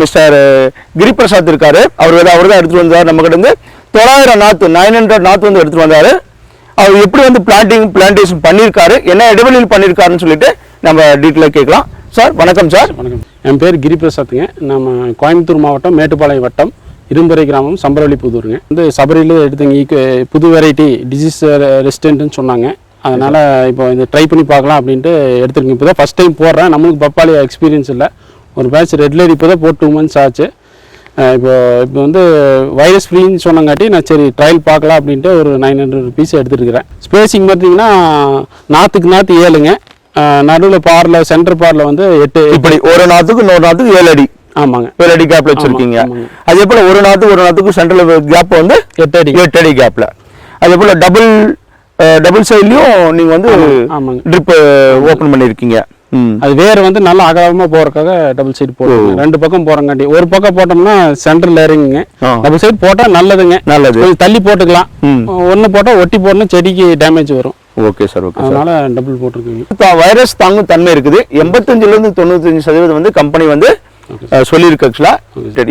Mister Giriprasad இருக்கார். அவர் வந்து அவர் தான் எடுத்துகிட்டு வந்தார். நம்ம கிட்ட தொள்ளாயிரம் நாற்று நைன் ஹண்ட்ரட் நாற்று வந்து எடுத்துகிட்டு வந்தார். அவர் எப்படி வந்து பிளான்டிங் பிளான்டேஷன் பண்ணியிருக்காரு என்ன இடைவெளியில் பண்ணியிருக்காருன்னு சொல்லிட்டு நம்ம டீட்டெயிலாக கேட்கலாம். சார் வணக்கம் சார். வணக்கம். என் பேர் கிரிபிரசாத்துங்க. நம்ம கோயம்புத்தூர் மாவட்டம் மேட்டுப்பாளையம் வட்டம் இரும்புரை கிராமம் சம்பரவள்ளி புதூருங்க. வந்து சபரியில் எடுத்தங்க ஈக்கு புது வெரைட்டி டிசீஸ் ரெசிஸ்டன்ட்னு சொன்னாங்க. அதனால் இப்போ இந்த ட்ரை பண்ணி பார்க்கலாம் அப்படின்ட்டு எடுத்துருக்கேன். இப்போ தான் ஃபஸ்ட் டைம் போடுறேன். நம்மளுக்கு பப்பாளி எக்ஸ்பீரியன்ஸ் இல்லை. ஒரு பேட்ச் ரெட் லேடி இப்போ தான் போட்டு டூ மந்த்ஸ் ஆச்சு. இப்போ இப்போ வந்து வைரஸ் ஃப்ரீன்னு சொன்னங்காட்டி நான் சரி ட்ரையல் பார்க்கலாம் அப்படின்ட்டு ஒரு நைன் ஹண்ட்ரட் ருபீஸ் எடுத்துருக்கிறேன். ஸ்பேசிங் பார்த்தீங்கன்னா நாற்றுக்கு நாற்று ஏழுங்க. நடுவில் பாரில் சென்டர் பாரில் வந்து எட்டு இப்படி ஒரு நாத்துக்கு இன்னொரு நாத்துக்கு ஏழு அடி. ஆமாங்க. ஏழு அடி கேப்ல வச்சிருக்கீங்க. அதே போல ஒரு நாத்துக்கு ஒரு நாத்துக்கு சென்ட்ரல் கேப் வந்து எட்டு அடி. எட்டு அடி கேப்ல அதே போல டபுள் டபுள் சைட்லயும் நீங்க வந்து ஆமாங்க ட்ரிப் ஓபன் பண்ணிருக்கீங்க. ம் அது வேர் வந்து நல்லா அகலமா போறதுக்காக டபுள் சைடு போடுவோம் ரெண்டு பக்கம் போறங்காட்டி ஒரு பக்கம் போட்டோம்னா சென்டர் லேரிங்க. டபுள் சைடு போட்டா நல்லதுங்க. நல்லது. தள்ளி போட்டுக்கலாம். ஒன்று போட்டா ஒட்டி போடணும் செடிக்கு டேமேஜ் வரும். ஓகே சார் ஓகே அதனால டபுள் போட்டிருக்கீங்க. இப்போ வைரஸ் தாங்கும் தன்மை இருக்குது. எண்பத்தஞ்சுல இருந்து தொண்ணூத்தஞ்சு சதவீதம் வந்து கம்பெனி வந்து சொல்லியிருக்கு ஆக்சுவலா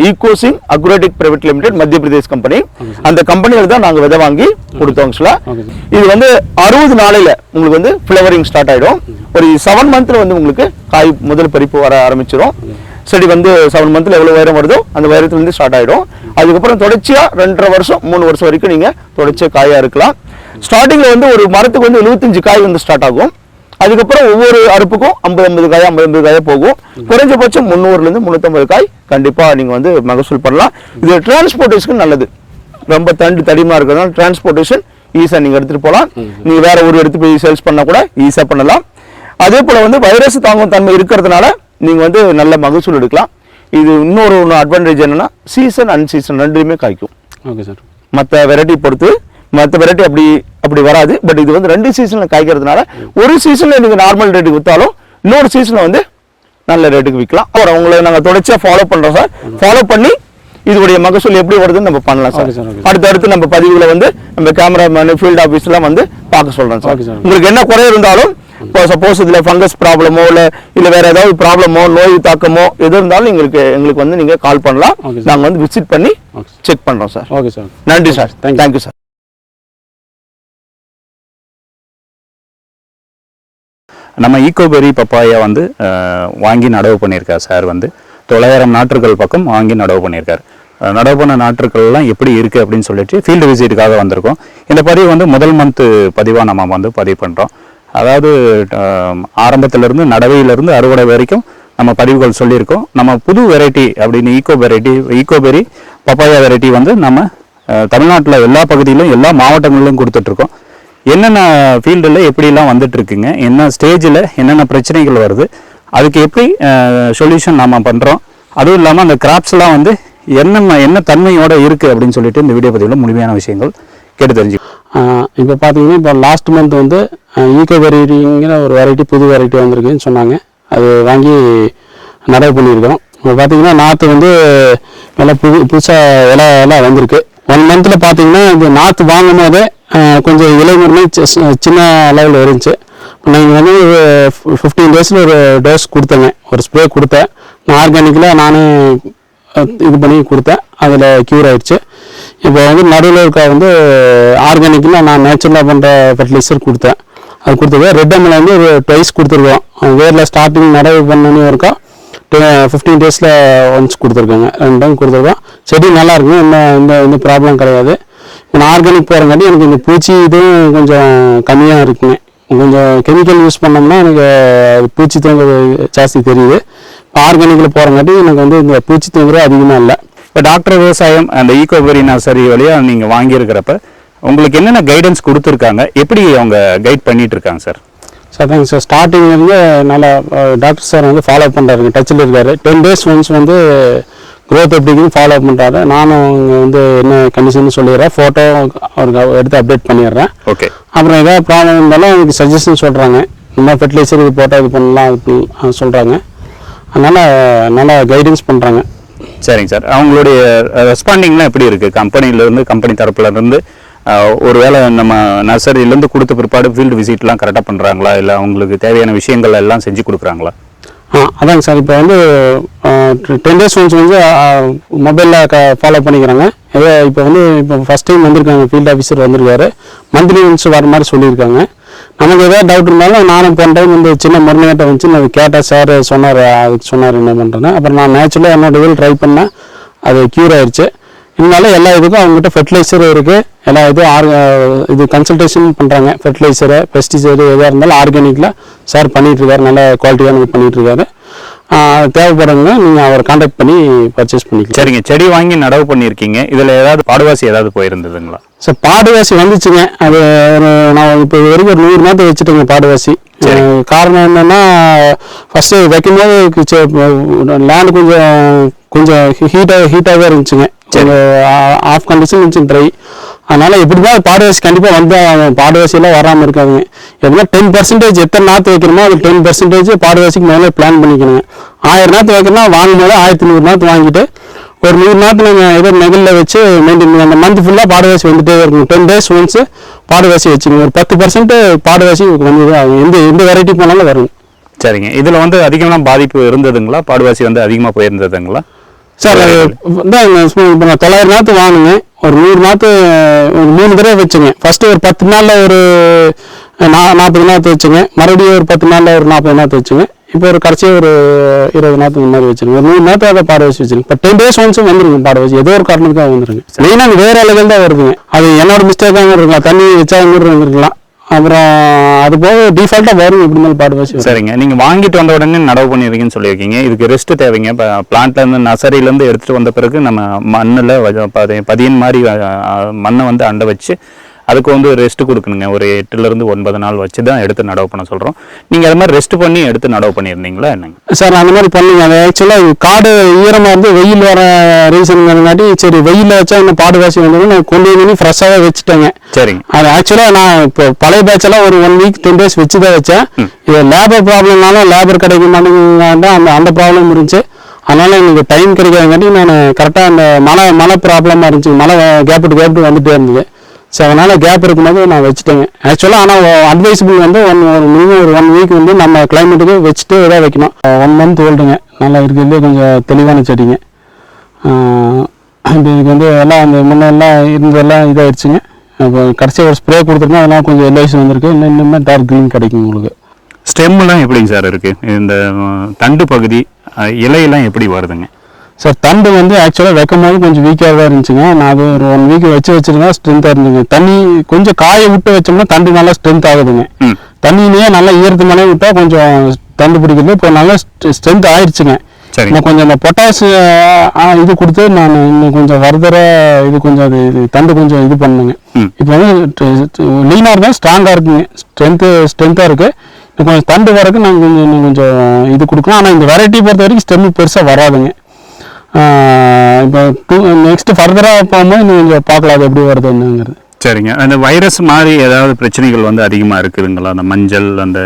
ஈகோசிங் அக்ரோட்டிக் பிரைவேட் லிமிடெட் மத்திய பிரதேஷ் கம்பெனி அந்த கம்பெனியில் தான் நாங்க விதை வாங்கி கொடுத்தோம் ஆக்சுவலா ஓகே சார் இது வந்து அறுபது நாளையில உங்களுக்கு வந்து ஃப்ளவரிங் ஸ்டார்ட் ஆயிடும். ஒரு செவன் மந்த்ல வந்து உங்களுக்கு காய் முதல் பறிப்பு வர ஆரம்பிச்சிடும் செடி வந்து செவன் மந்த்ல எவ்வளவு உயரம் வருதோ அந்த உயரத்துல இருந்து ஸ்டார்ட் ஆயிடும் அதுக்கப்புறம் தொடர்ச்சியா ரெண்டரை வருஷம் மூணு வருஷம் வரைக்கும் நீங்க தொடர்ச்சியா காயா இருக்கலாம். ஸ்டார்டிங்ல வந்து ஒரு மரத்துக்கு வந்து 75 காய் வந்து ஸ்டார்ட் ஆகும். அதுக்கப்புறம் ஒவ்வொரு அறுப்புக்கும் ஐம்பது ஐம்பது காய் ஐம்பது ஐம்பது காயா போகும். குறைஞ்சபட்சம் முந்நூறுல இருந்து முந்நூற்றம்பது காய் கண்டிப்பா நீங்க வந்து மகசூல் பண்ணலாம். இது டிரான்ஸ்போர்ட்டேஷன் நல்லது. ரொம்ப தண்டு தடிமா இருக்கிறதுனால டிரான்ஸ்போர்ட்டேஷன் ஈஸியாக நீங்க எடுத்துட்டு போகலாம். நீங்க வேற ஒரு இடத்துக்கு போய் சேல்ஸ் பண்ணா கூட ஈஸியா பண்ணலாம். அதே போல வந்து வைரஸ் தாங்கும் தன்மை இருக்கிறதுனால நீங்க வந்து நல்ல மகசூல் எடுக்கலாம். இது இன்னொரு ஒன்று அட்வான்டேஜ் என்னன்னா சீசன் அன் சீசன் ரெண்டுமே காய்க்கும். ஓகே சார் மற்ற வெரைட்டி பொறுத்து மற்ற வெரைட்டி அப்படி அப்படி வராது. பட் இது வந்து ரெண்டு சீசனில் காய்க்கிறதுனால ஒரு சீசனில் நீங்கள் நார்மல் ரேட்டுக்கு விற்றாலும் இன்னொரு சீசனில் வந்து நல்ல ரேட்டுக்கு விற்கலாம் அப்புறம் உங்களை நாங்கள் தொடர்ச்சியாக ஃபாலோ பண்ணுறோம் சார் ஃபாலோ பண்ணி இதோடைய மகசூல் எப்படி வருதுன்னு நம்ம பண்ணலாம் சார் Okay, sir, okay. அடுத்து அடுத்து நம்ம பதிவுகளை வந்து நம்ம கேமராமேன் ஃபீல்ட் ஆஃபீஸ்லாம் வந்து பார்க்க சொல்கிறோம் சார். உங்களுக்கு என்ன குறை இருந்தாலும் இப்போ சப்போஸ் இதில் ஃபங்கஸ் ப்ராப்ளமோ இல்லை இல்லை வேற ஏதாவது ப்ராப்ளமோ நோய் தாக்கமோ எது இருந்தாலும் எங்களுக்கு எங்களுக்கு வந்து நீங்கள் கால் பண்ணலாம். நாங்கள் வந்து விசிட் பண்ணி செக் பண்ணுறோம் சார் ஓகே சார் நன்றி சார். தேங்க்யூ சார் நம்ம ஈக்கோபெரி பப்பாயா வந்து வாங்கி நடவு பண்ணியிருக்கார் சார் வந்து. தொள்ளாயிரம் நாற்றுகள் பக்கம் வாங்கி நடவு பண்ணியிருக்கார். நடவு பண்ண நாற்றுக்கள்லாம் எப்படி இருக்குது அப்படின்னு சொல்லிட்டு ஃபீல்டு விசிட்டுக்காக வந்திருக்கோம். இந்த பதிவு வந்து முதல் மந்த்து பதிவாக நம்ம வந்து பதிவு பண்ணுறோம் அதாவது ஆரம்பத்திலேருந்து நடவையிலேருந்து நடவையிலிருந்து அறுவடை வரைக்கும் நம்ம பதிவுகள் சொல்லியிருக்கோம். நம்ம புது வெரைட்டி அப்படின்னு eco variety Ecoberry papaya variety வந்து நம்ம தமிழ்நாட்டில் எல்லா பகுதியிலும் எல்லா மாவட்டங்களிலும் கொடுத்துட்ருக்கோம். என்னென்ன ஃபீல்டில் எப்படிலாம் வந்துட்டுருக்குங்க? என்ன ஸ்டேஜில் என்னென்ன பிரச்சனைகள் வருது? அதுக்கு எப்படி சொல்யூஷன் நாம் பண்ணுறோம் அதுவும் இல்லாமல் அந்த கிராப்ஸ்லாம் வந்து என்னென்ன என்ன தன்மையோடு இருக்குது அப்படின்னு சொல்லிட்டு இந்த வீடியோ பதிவில் முழுமையான விஷயங்கள் கேட்டு தெரிஞ்சு இப்போ பார்த்தீங்கன்னா இப்போ லாஸ்ட் மந்த் வந்து ஈகோ வெரைட்டிங்கிற ஒரு வெரைட்டி புது வெரைட்டி வந்திருக்குன்னு சொன்னாங்க. அது வாங்கி நடவு பண்ணியிருக்கோம் இப்போ பார்த்தீங்கன்னா நாற்று வந்து நல்லா புது புதுசாக இலை எல்லாம் வந்திருக்கு. ஒன் மந்தில் பார்த்தீங்கன்னா இந்த நாற்று வாங்கும் போதே கொஞ்சம் இலைமுறை சின்ன அளவில் இருந்துச்சு. நீங்கள் வந்து ஃபிஃப்டீன் டேஸில் ஒரு டோஸ் கொடுத்தேங்க. ஒரு ஸ்ப்ரே கொடுத்தேன். நான் ஆர்கானிக்கில் நானே இது பண்ணி கொடுத்தேன். அதில் க்யூர் ஆயிடுச்சு. இப்போ வந்து நடுவில் இருக்க வந்து ஆர்கானிக்கில் நான் நேச்சுரலாக பண்ணுற ஃபர்டிலைசர் கொடுத்தேன். அது கொடுத்தது ரெட் அம்மில் வந்து ஒரு ட்வைஸ் கொடுத்துருக்கோம். வேரில் ஸ்டார்டிங் நடவு பண்ணணும் இருக்கோம் ஃபிஃப்டீன் டேஸில் ஒன்ஸ் கொடுத்துருக்கோங்க. ரெண்டு டைம் கொடுத்துருக்கோம். செடி நல்லா இருக்குங்க இந்த இந்த இந்த ப்ராப்ளம் கிடையாது. இப்போ நான் ஆர்கானிக் போகிறங்காட்டி எனக்கு இந்த பூச்சி இதுவும் கொஞ்சம் கம்மியாக இருக்குங்க கொஞ்சம் கெமிக்கல் யூஸ் பண்ணோம்னா எனக்கு பூச்சி தொந்தரவு ஜாஸ்தி தெரியுது. இப்போ ஆர்கானிக்கில் போகிறங்காட்டி எனக்கு வந்து இந்த பூச்சி தொந்தரவு அதிகமாக இல்லை. இப்போ டாக்டர் விவசாயம் அந்த ஈகோபெரி நர்சரி வழியாக நீங்கள் வாங்கியிருக்கிறப்ப உங்களுக்கு என்னென்ன கைடன்ஸ் கொடுத்துருக்காங்க? எப்படி அவங்க கைட் பண்ணிகிட்டு இருக்காங்க சார் சார் தாங்க சார் ஸ்டார்டிங்லேருந்து நல்லா டாக்டர் சார் வந்து ஃபாலோ பண்ணுறாருங்க டச்சில் இருக்காரு. டென் டேஸ் ஒன்ஸ் வந்து க்ரோத் எப்படின்னு ஃபாலோ பண்ணுறாரு நானும் வந்து என்ன கண்டிஷன் சொல்லிடுறேன். ஃபோட்டோ அவருக்கு எடுத்து அப்டேட் பண்ணிடுறேன். ஓகே அப்புறம் ஏதாவது ப்ராப்ளம் இருந்தாலும் எனக்கு சஜஷன் சொல்கிறாங்க இந்த மாதிரி ஃபெர்டிலைசர் இது போட்டால் இது பண்ணலாம் பண்ணலாம் சொல்கிறாங்க அதனால் நல்லா கைடன்ஸ் பண்ணுறாங்க சரிங்க சார் அவங்களுடைய ரெஸ்பாண்டிங்லாம் எப்படி இருக்குது கம்பெனிலேருந்து கம்பெனி தரப்புலேருந்து ஒருவேளை நம்ம நர்சரியிலேருந்து கொடுத்த பிற்பாடு ஃபீல்டு விசிட்லாம் கரெக்டாக பண்ணுறாங்களா இல்லை அவங்களுக்கு தேவையான விஷயங்கள் எல்லாம் செஞ்சு கொடுக்குறாங்களா? ஆ அதாங்க சார். இப்போ வந்து டென் டேஸ் ஒன்ஸ் வந்து மொபைலில் க ஃபாலோ பண்ணிக்கிறாங்க. ஏதோ இப்போ வந்து இப்போ ஃபஸ்ட் டைம் வந்திருக்காங்க ஃபீல்ட் ஆஃபீஸர் வந்திருக்காரு. மந்த்லி ஒன்ஸ் வர மாதிரி சொல்லியிருக்காங்க. நமக்கு ஏதாவது டவுட் இருந்தாலும் நானும் போன டைம் வந்து சின்ன முருங்கேட்ட வந்துச்சு நான் கேட்டேன் சார் சொன்னார் அதுக்கு சொன்னார் என்ன பண்ணுறேன்னு அப்புறம் நான் நேச்சுரலாக என்னோட இதில் ட்ரை பண்ணேன். அது க்யூர் ஆயிடுச்சு இருந்தாலும் எல்லா இதுக்கும் அவங்ககிட்ட ஃபெர்டிலைசர் இருக்குது எல்லா இதுவும் ஆர் இது கன்சல்டேஷன் பண்ணுறாங்க ஃபெர்டிலைசரு பெஸ்டிசைடு எதாக இருந்தாலும் ஆர்கானிக்கில் சார் பண்ணிட்டு இருக்காரு நல்ல இருக்காரு ஆஹ் தேவைப்படுறவங்க நீங்கள் அவரை காண்டாக்ட் பண்ணி பர்ச்சேஸ் பண்ணிக்கலாம். சரிங்க. செடி வாங்கி நடவு பண்ணியிருக்கீங்க. இதுல ஏதாவது பாடுவாசி ஏதாவது போயிருந்ததுங்களா? சார் பாடுவாசி வந்துச்சுங்க. அது நான் இப்போ வரைக்கும் ஒரு நூறு நாற்று வச்சுட்டேங்க பாடுவாசி. காரணம் என்னன்னா ஃபஸ்ட்டு வைக்கும்போது லேண்ட் கொஞ்சம் கொஞ்சம் ஹீட்டாக ஹீட்டாகவே இருந்துச்சுங்க. ஆஃப் கண்டிஷன் இருந்துச்சு ட்ரை அதனால எப்படி தான் பாடுவாசி கண்டிப்பாக வந்து பாடுவாசியெல்லாம் வராமல் இருக்காதுங்க. எப்படின்னா டென் பர்சன்டேஜ் எத்தனை நாற்று வைக்கிறோமோ அது டென் பர்சன்டேஜ் பாடுவாசிக்கு மேலே பிளான் பண்ணிக்கணுங்க. ஆயிரம் நாற்று வைக்கணும்னா வாங்கும் போது ஆயிரத்தி நூறு நாற்று வாங்கிட்டு ஒரு நூறு நாற்று நாங்கள் ஏதோ நெகிழில் வச்சு மெயின்டைன் அந்த மந்த் ஃபுல்லாக பாடுவாசி வந்துட்டே இருக்கும் டென் டேஸ் ஒன்ஸ் பாடுவாசி வச்சுங்க ஒரு பத்து பர்சன்ட் பாடுவாசி வந்து ஆகும். எந்த எந்த வெரைட்டி போனாலும் வரும் சரிங்க. இதுல வந்து அதிகமான பாதிப்பு இருந்ததுங்களா? பாடுவாசி வந்து அதிகமா போயிருந்ததுங்களா? சார் தான் தொள்ளாயிரம் நாற்று வாங்குங்க ஒரு நூறு நாற்று ஒரு மூணு தடவை வச்சுங்க. ஃபஸ்ட்டு ஒரு பத்து நாளில் ஒரு நா நாற்பது நாற்று வச்சுங்க. மறுபடியும் ஒரு பத்து நாளில் ஒரு நாற்பது நாற்று வச்சுங்க. இப்போ ஒரு கடைசியாக ஒரு இருபது நாற்று இந்த மாதிரி வச்சுருங்க. ஒரு நூறு நாற்று அதை பாட வச்சு வச்சுருங்க. இப்போ டென் டேஸ் ஒன்ஸும் வந்துருங்க பாட வச்சு. ஏதோ ஒரு காரணத்துக்காக வந்துருங்க. மெயினாக வேறு அலைகள் தான் வருதுங்க. அது என்னோட மிஸ்டேக்காக இருக்கலாம். தண்ணி வச்சா மாதிரி இருந்திருக்கலாம் அப்புறம் அது போக டிஃபால்ட்டாக வரும் எப்படி இருந்தாலும் பாட்டு வச்சு சரிங்க. நீங்கள் வாங்கிட்டு வந்த உடனே நடவு பண்ணிருக்கீங்கன்னு சொல்லியிருக்கீங்க. இதுக்கு ரெஸ்ட் தேவைங்க. இப்போ பிளான்ட்லேருந்து நர்சரியிலேருந்து எடுத்துகிட்டு வந்த பிறகு நம்ம மண்ணில் பதியன் மாதிரி மண்ணை வந்து அண்டை வச்சு அதுக்கு வந்து ரெஸ்ட் கொடுக்கணுங்க. ஒரு எட்டுல இருந்து ஒன்பது நாள் வச்சு தான் எடுத்து நடவு பண்ண சொல்றோம். நீங்க அது மாதிரி ரெஸ்ட் பண்ணி எடுத்து நடவு பண்ணியிருந்தீங்களா என்னங்க? சார் அந்த மாதிரி பண்ணுங்க அது ஆக்சுவலாக காடு ஈரமாக இருந்து வெயில் வர ரீசனுங்கிறங்காட்டி சரி வெயிலில் வச்சா இன்னும் பாடு வாசி வந்தது நான் கொண்டு வந்து ஃப்ரெஷ்ஷாகவே வச்சுட்டேங்க. சரிங்க. அது ஆக்சுவலாக நான் இப்போ பழைய பேட்செல்லாம் ஒரு ஒன் வீக் டென் டேஸ் வச்சு தான் வச்சேன். இது லேபர் ப்ராப்ளம்னால லேபர் கிடைக்க மாட்டேங்குது அந்த அந்த ப்ராப்ளம் இருந்துச்சு. அதனால எனக்கு டைம் கிடைக்காதங்காட்டி நான் கரெக்டாக அந்த மழை மழை ப்ராப்ளமாக இருந்துச்சு. மழை கேப்பிட்டு கேப்பிட்டு வந்துட்டே இருந்தது. ஸோ அதனால் கேப் இருக்கும்போது நான் வச்சுட்டேங்க. ஆக்சுவலாக ஆனால் அட்வைசபிள் வந்து ஒன் ஒரு மினிமம் ஒரு ஒன் வீக் வந்து நம்ம கிளைமேட்டுக்கு வச்சுட்டு இதாக வைக்கணும். ஒன் மந்த் ஓல்டுங்க நல்லா இருக்கிறதுலே கொஞ்சம் தெளிவான செடிங்க. இப்போ இதுக்கு வந்து எல்லாம் அந்த முன்னெல்லாம் இருந்ததெல்லாம் இதாகிடுச்சுங்க இப்போ கடைசி ஒரு ஸ்ப்ரே கொடுத்துருந்தா அதெல்லாம் கொஞ்சம் எல்லோஸ் வந்திருக்கு. இன்னும் இன்னுமே டார்க் க்ரீன் கிடைக்கும் உங்களுக்கு. ஸ்டெம்லாம் எப்படிங்க சார் இருக்குது இந்த தண்டு பகுதி இலையெல்லாம் எப்படி வருதுங்க? சார் தண்டு வந்து ஆக்சுவலாக வைக்கும் போது கொஞ்சம் வீக்காக தான் இருந்துச்சுங்க. நான் அது ஒரு ஒன் வீக் வச்சு வச்சிருந்தா ஸ்ட்ரென்த்தாக இருந்துங்க. தண்ணி கொஞ்சம் காய விட்டு வச்சோம்னா தண்டு நல்லா ஸ்ட்ரென்த் ஆகுதுங்க. தண்ணியிலேயே நல்லா ஈரத்து மேலே விட்டால் கொஞ்சம் தண்டு பிடிக்கிறது இப்போ நல்லா ஸ்ட்ரென்த் ஆயிடுச்சுங்க இன்னும் கொஞ்சம் இந்த பொட்டாஸ் இது கொடுத்து நான் இன்னும் கொஞ்சம் ஃபர்தராக இது கொஞ்சம் அது இது தண்டு கொஞ்சம் இது பண்ணுங்க. இப்போ வந்து லீனாக இருந்தால் ஸ்ட்ராங்காக இருக்குங்க. ஸ்ட்ரென்த்து ஸ்ட்ரென்த்தாக இருக்குது இன்னும் கொஞ்சம் தண்டு வரக்கு நாங்கள் கொஞ்சம் இன்னும் கொஞ்சம் இது கொடுக்கலாம். ஆனால் இந்த வெரைட்டி பொறுத்த வரைக்கும் ஸ்டெம் பெருசாக வராதுங்க. இப்போ டூ நெக்ஸ்ட் ஃபர்தராக போகும்போது இன்னும் கொஞ்சம் பார்க்கலாம் அது எப்படி வருது என்னங்கிறது. சரிங்க. அந்த வைரஸ் மாதிரி ஏதாவது பிரச்சனைகள் வந்து அதிகமா இருக்குதுங்களா? அந்த மஞ்சள் அந்த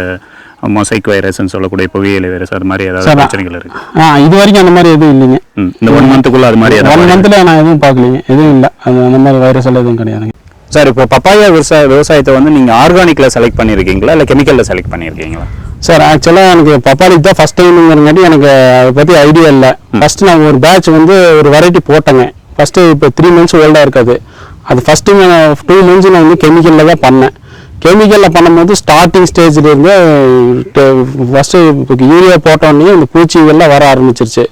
மொசைக் வைரஸ்ன்னு சொல்லக்கூடிய புகையிலை வைரஸ் அது மாதிரி ஏதாவது பிரச்சனைகள் இருக்கு? ஆ இது வரைக்கும் அந்த மாதிரி எதுவும் இல்லைங்க. இந்த ஒன் மந்த்துக்குள்ள அது மாதிரி ஒன் மந்த்தில் நான் எதுவும் பார்க்கலைங்க. எதுவும் இல்லை. அது அந்த மாதிரி வைரஸ் எல்லாம் எதுவும் கிடையாதுங்க. சார் இப்போ பப்பாயா விவசாய விவசாயத்தை வந்து நீங்க ஆர்கானிக்ல செலக்ட் பண்ணியிருக்கீங்களா? இல்லை கெமிக்கல்ல செலக்ட் பண்ணியிருக்கீங்களா? சார் ஆக்சுவலாக எனக்கு பப்பாளிக்கு தான் ஃபஸ்ட் டைம்ங்கிறங்காட்டி எனக்கு அதை பற்றி ஐடியா இல்லை. ஃபஸ்ட்டு நான் ஒரு பேட்ச் வந்து ஒரு வெரைட்டி போட்டேங்க. ஃபஸ்ட்டு இப்போ த்ரீ மந்த்ஸ் ஓல்டாக இருக்காது. அது ஃபஸ்ட்டு நான் டூ மந்த்ஸ் நான் வந்து கெமிக்கலில் தான் பண்ணேன். கெமிக்கலில் பண்ணும்போது ஸ்டார்டிங் ஸ்டேஜில் இருந்து ஃபஸ்ட்டு இப்போ யூரியா போட்டோடனே இந்த பூச்சிகள்லாம் வர ஆரம்பிச்சிருச்சு.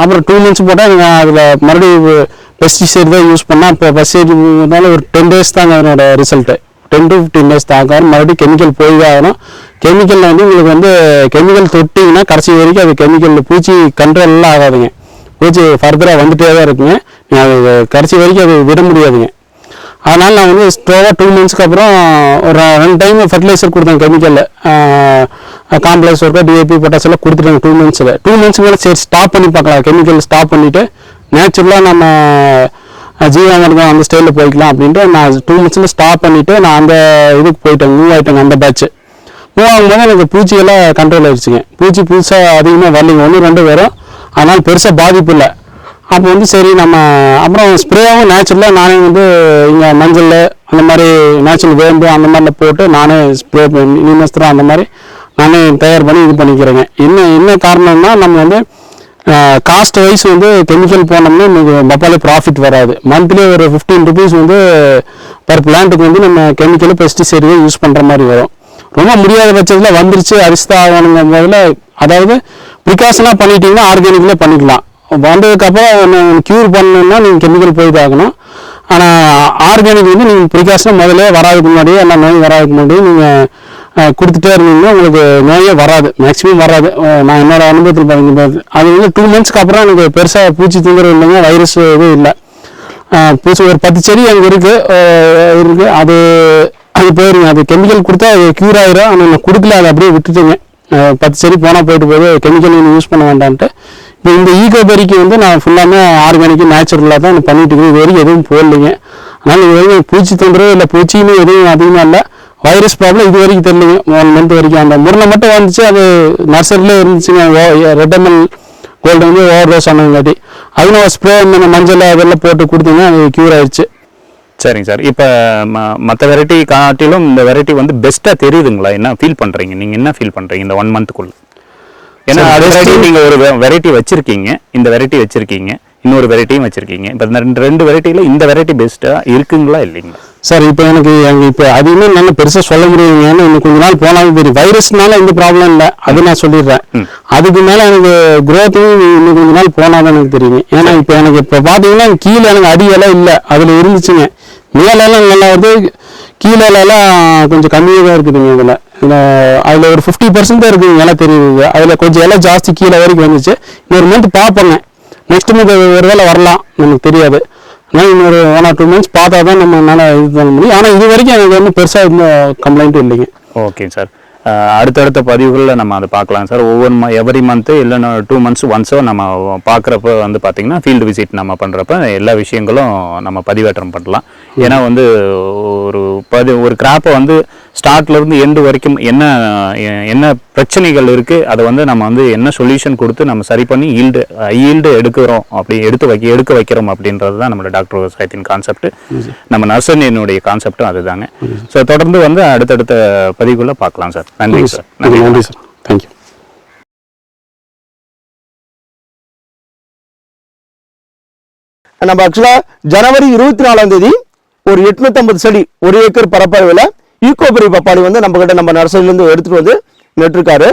அப்புறம் டூ மந்த்ஸ் போட்டால் நான் அதில் மறுபடியும் பெஸ்டிசைட் தான் யூஸ் பண்ணால் இப்போ பெஸ்டிசைட்னால ஒரு டென் டேஸ் தாங்க அதனோட result ten to fifteen days தாங்க மறுபடியும் கெமிக்கல் போய் தான் ஆகணும் கெமிக்கலில் வந்து உங்களுக்கு வந்து கெமிக்கல் தொட்டிங்கன்னா கடைசி வரைக்கும் அது கெமிக்கலில் பூச்சி கண்ட்ரோல்லாம் ஆகாதுங்க. பூச்சி ஃபர்தராக வந்துட்டே தான் இருக்குங்க. நீங்கள் அது கடைசி வரைக்கும் அது விட முடியாதுங்க. அதனால் நான் வந்து ஸ்ட்ரோவாக டூ மந்த்ஸ்க்கு அப்புறம் ஒரு ரெண்டு டைம் ஃபர்டிலைசர் கொடுத்தேன் கெமிக்கலில் காம்ப்ளெக்ஸ் ஒர்க்கா டிஏபி பொட்டாஸ் எல்லாம் கொடுத்துட்டாங்க டூ மந்த்ஸில் டூ மந்த்ஸ் மேலே சரி ஸ்டாப் பண்ணி பார்க்கலாம். கெமிக்கல் ஸ்டாப் பண்ணிவிட்டு நேச்சுரலாக நம்ம ஜீவாமிருதம் அந்த ஸ்டைலில் போய்க்கலாம் அப்படின்ட்டு நான் டூ மந்த்ஸில் ஸ்டாப் பண்ணிவிட்டு நான் அந்த இதுக்கு போயிட்டேன் மூவ் ஆகிட்டேங்க அந்த பேட்ச் மூவ் ஆகும்போது எனக்கு பூச்சியெல்லாம் கண்ட்ரோல் ஆயிடுச்சுங்க. பூச்சி புதுசாக அதிகமாக வரலைங்க. ஒன்று ரெண்டு வரும். அதனால் பெருசாக பாதிப்பு இல்லை. அப்போ வந்து சரி நம்ம அப்புறம் ஸ்ப்ரேவும் நேச்சுரலாக நானே வந்து இங்கே மஞ்சள் அந்த மாதிரி நேச்சுரல் வேம்பு அந்த மாதிரிலாம் போட்டு நானே ஸ்ப்ரே பண்ணி நீமஸ்திரம் அந்த மாதிரி நானே தயார் பண்ணி இது பண்ணிக்கிறேங்க. என்ன என்ன காரணம்னா நம்ம வந்து காஸ்ட் வைஸ் வந்து கெமிக்கல் போனோம்னா நமக்கு பப்பாளி ப்ராஃபிட் வராது. மந்த்லி ஒரு ஃபிஃப்டீன் ருபீஸ் வந்து பர் பிளான்ட்டுக்கு வந்து நம்ம கெமிக்கல் பெஸ்டிசைடு யூஸ் பண்ணுற மாதிரி வரும். ரொம்ப முடியாத பட்சத்தில் வந்துருச்சு அரிசி ஆகணுங்கும் போதில் அதாவது ப்ரிகாஷனாக பண்ணிட்டீங்கன்னா ஆர்கானிக்கில் பண்ணிக்கலாம். வந்ததுக்கப்புறம் க்யூர் பண்ணணும்னா நீங்கள் கெமிக்கல் போய் பார்க்கணும். ஆகணும் ஆனால் ஆர்கானிக் வந்து நீங்கள் ப்ரிகாஷனாக முதல்ல வராதுக்கு முன்னாடியே எல்லா நோயும் வராதுக்கு முன்னாடியே நீங்கள் கொடுத்துட்டே இருந்தீங்கன்னா உங்களுக்கு நோயே வராது. மேக்ஸிமம் வராது. நான் என்னோட அனுபவத்தில் பார்த்தீங்க அது வந்து டூ மந்த்ஸ்க்கு அப்புறம் எனக்கு பெருசாக பூச்சி தூங்குறது இல்லைங்க வைரஸ் எதுவும் இல்லை. பூச்சி ஒரு பத்து செடி அங்கே இருக்குது இருக்குது அது அது போயிருங்க. அது கெமிக்கல் கொடுத்தா அது க்யூர் ஆகிரும் ஆனால் நான் கொடுக்கல அதை அப்படியே விட்டுட்டுங்க. பத்து செடி போனால் போயிட்டு போய் கெமிக்கல் யூஸ் பண்ண வேண்டான்ட்டு. இப்போ இந்த ஈகோ பெரிக்கு வந்து நான் ஃபுல்லாமே ஆர்கானிக்கு நேச்சுரலாக தான் நான் பண்ணிட்டு இருக்கேன். இது வரைக்கும் எதுவும் போடலைங்க. அதனால் இது வரைக்கும் பூச்சி தொந்தரவு இல்லை பூச்சியுமே எதுவும் அதிகமாக இல்லை. வைரஸ் ப்ராப்ளம் இது வரைக்கும் தெரியலைங்க. ஒன் மந்த் வரைக்கும். அந்த முருங்கை மட்டும் வந்துச்சு. அது நர்சரியில் இருந்துச்சுங்க. ரெட் கோல்டு வந்து ஓவர் டோஸ் ஆனதுங்காட்டி அது ஸ்ப்ரே இந்த மஞ்சள் அதெல்லாம் போட்டு கொடுத்தீங்கன்னா அது க்யூர் ஆயிடுச்சு. சரிங்க சார். இப்போ மற்ற வெரைட்டி காட்டிலும் இந்த வெரைட்டி வந்து பெஸ்ட்டாக தெரியுதுங்களா? என்ன ஃபீல் பண்ணுறீங்க நீங்கள் என்ன ஃபீல் பண்ணுறீங்க இந்த ஒன் மந்த்துக்குள்ளே ஏன்னா ஆல்ரெடி நீங்கள் ஒரு வெரைட்டி வச்சிருக்கீங்க இந்த வெரைட்டி வச்சிருக்கீங்க இன்னொரு வெரைட்டியும் வச்சிருக்கீங்க. இப்போ இந்த ரெண்டு ரெண்டு வெரைட்டியில் இந்த வெரைட்டி பெஸ்ட்டாக இருக்குங்களா இல்லைங்களா? சார் இப்போ எனக்கு எனக்கு இப்போ அதுவுமே நல்ல பெருசாக சொல்ல முடியுங்க ஏன்னா இன்னும் கொஞ்ச நாள் போனாலும் தெரியும் வைரஸ்னால எந்த ப்ராப்ளம் இல்லை. அது நான் சொல்லிடுறேன். அதுக்கு மேலே எனக்கு growth-ம் இன்னும் கொஞ்ச நாள் போனால் தான் எனக்கு தெரியுங்க. ஏன்னா இப்போ எனக்கு இப்போ பார்த்தீங்கன்னா கீழே எனக்கு அடி இலை இல்லை. அதில் இருந்துச்சுங்க. மேலெல்லாம் நல்லா வருது. கீழே எல்லாம் கொஞ்சம் கம்மியாக தான் இருக்குதுங்க இதில். அதில் ஒரு ஃபிஃப்டி பர்சன்ட் தான் இருக்குது இலை தெரியுது. அதில் கொஞ்சம் இலை ஜாஸ்தி கீழே வரைக்கும் வந்துச்சு. இன்னொரு மந்த் பார்ப்பேங்க நெக்ஸ்ட் மந்த் ஒரு வேலை வரலாம். நமக்கு தெரியாது. ஆனால் இன்னொரு ஒன் ஆர் டூ மந்த்ஸ் பார்த்தா தான் நம்ம என்னால் இது பண்ண முடியும். ஆனால் இது வரைக்கும் எனக்கு வந்து பெருசாக இன்னும் கம்ப்ளைண்ட்டும் இல்லைங்க. ஓகே சார் அடுத்தடுத்த பதிவுகளில் நம்ம அதை பார்க்கலாம் சார் ஒவ்வொரு ம எவரி மந்த்து இல்லைன்னா டூ மந்த்ஸ் ஒன்ஸோ நம்ம பார்க்குறப்ப வந்து பார்த்திங்கன்னா ஃபீல்டு விசிட் நம்ம பண்ணுறப்ப எல்லா விஷயங்களும் நம்ம பதிவேற்றம் பண்ணலாம். ஏன்னா வந்து ஒரு பதி ஒரு கிராப்பை வந்து ஸ்டார்ட்லேருந்து எண்டு வரைக்கும் என்ன என்ன பிரச்சனைகள் இருக்குது அதை வந்து நம்ம வந்து என்ன சொல்யூஷன் கொடுத்து நம்ம சரி பண்ணி ஈல்டு ஈல்டு எடுக்கிறோம் அப்படி எடுத்து வைக்க எடுக்க வைக்கிறோம் அப்படின்றது தான் நம்மளோட டாக்டர் விவசாயத்தின் கான்செப்ட் நம்ம நர்சரியினுடைய கான்செப்டும் அதுதாங்க. ஸோ தொடர்ந்து வந்து அடுத்தடுத்த பதிவுகளை பார்க்கலாம் சார். நன்றி சார். நன்றி. நன்றி சார். தேங்க்யூ நம்ம ஆக்சுவலா ஜனவரி இருபத்தி நாலாம் தேதி ஒரு எட்நூத்தம்பது செடி ஒரு ஏக்கர் பரப்பளவில் ஈகோபரி பப்பாளி வந்து நம்ம கிட்ட நம்ம நர்சரியிலேருந்து எடுத்துகிட்டு வந்து நட்டுருக்காரு.